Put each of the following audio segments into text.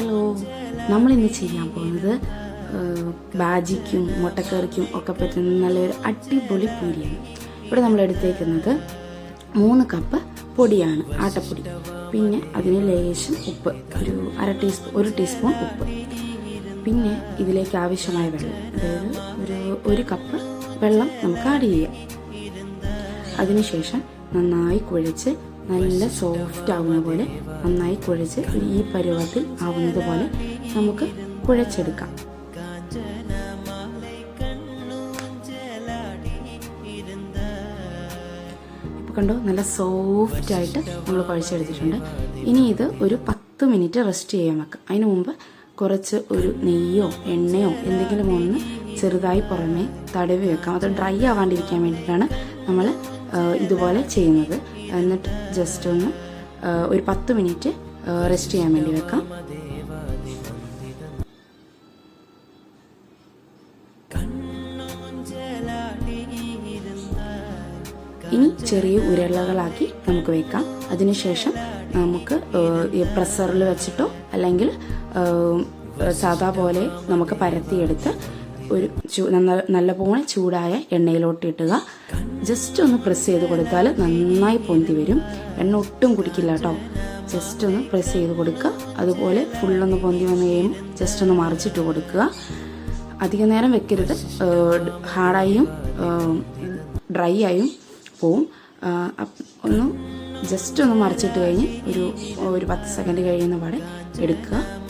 Hello നമ്മളിന്ന് ചെയ്യാൻ പോകുന്നത് ബാജിക്കും മുട്ടക്കറിക്കും ഒക്കെ പറ്റുന്ന നല്ലൊരു അടിപൊളി പൂരിയാണ്. ഇവിടെ നമ്മൾ എടുത്തേക്കുന്നത് മൂന്ന് കപ്പ് പൊടിയാണ് ആട്ടപ്പൊടി. പിന്നെ അതിന് ലേശം ഉപ്പ് ഒരു അര ടീസ്പൂൺ ഒരു ടീസ്പൂൺ ഉപ്പ്. പിന്നെ ഇതിലേക്ക് ആവശ്യമായ വെള്ളം അതായത് ഒരു ഒരു കപ്പ് വെള്ളം നമുക്ക് ആഡ് ചെയ്യാം. അതിനുശേഷം നന്നായി കുഴച്ച് നല്ല സോഫ്റ്റ് ആവുന്ന പോലെ നന്നായി കുഴച്ച് ഈ പരുവത്തിൽ ആവുന്നത് പോലെ നമുക്ക് കുഴച്ചെടുക്കാം. ഇപ്പോൾ കണ്ടോ? നല്ല സോഫ്റ്റ് ആയിട്ട് നമ്മൾ കുഴച്ചെടുത്തിട്ടുണ്ട്. ഇനി ഇത് ഒരു പത്ത് മിനിറ്റ് റെസ്റ്റ് ചെയ്യാൻ വെക്കാം. അതിന് മുമ്പ് കുറച്ച് ഒരു നെയ്യോ എണ്ണയോ എന്തെങ്കിലും ഒന്ന് ചെറുതായി പുറമേ തടവി വെക്കാം. അത് ഡ്രൈ ആവാണ്ടിരിക്കാൻ വേണ്ടിയിട്ടാണ് നമ്മൾ ഇതുപോലെ ചെയ്യുന്നത്. എന്നിട്ട് ജസ്റ്റ് ഒന്ന് ഒരു പത്ത് മിനിറ്റ് റെസ്റ്റ് ചെയ്യാൻ വേണ്ടി വെക്കാം. ഇനി ചെറിയ ഉരുളകളാക്കി നമുക്ക് വെക്കാം. അതിനുശേഷം നമുക്ക് പ്രസറിൽ വെച്ചിട്ടോ അല്ലെങ്കിൽ സാധാ പോലെ നമുക്ക് പരത്തിയെടുത്ത് ഒരു നല്ല നന്ന- ചൂടായ എണ്ണയിലോട്ട് ഇട്ടുക. ജസ്റ്റ് ഒന്ന് പ്രസ് ചെയ്ത് കൊടുത്താൽ നന്നായി പൊന്തി വരും. എണ്ണ ഒട്ടും കുടിക്കില്ല കേട്ടോ ജസ്റ്റ് ഒന്ന് പ്രസ് ചെയ്ത് കൊടുക്കുക. അതുപോലെ ഫുള്ളൊന്ന് പൊന്തി വന്ന് കഴിയുമ്പോൾ ജസ്റ്റ് ഒന്ന് മറിച്ചിട്ട് കൊടുക്കുക. അധിക നേരം വെക്കരുത്. ഹാർഡായും ഡ്രൈ ആയും പോവും. ഒന്ന് ജസ്റ്റ് ഒന്ന് മറിച്ചിട്ട് കഴിഞ്ഞ് ഒരു ഒരു പത്ത് സെക്കൻഡ് കഴിയുന്ന പാടെ എടുക്കുക.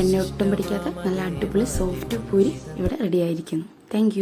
എണ്ണ ഒട്ടും പിടിക്കാത്ത നല്ല അടിപൊളി സോഫ്റ്റ് പൂരി ഇവിടെ റെഡി ആയിരിക്കുന്നു. താങ്ക്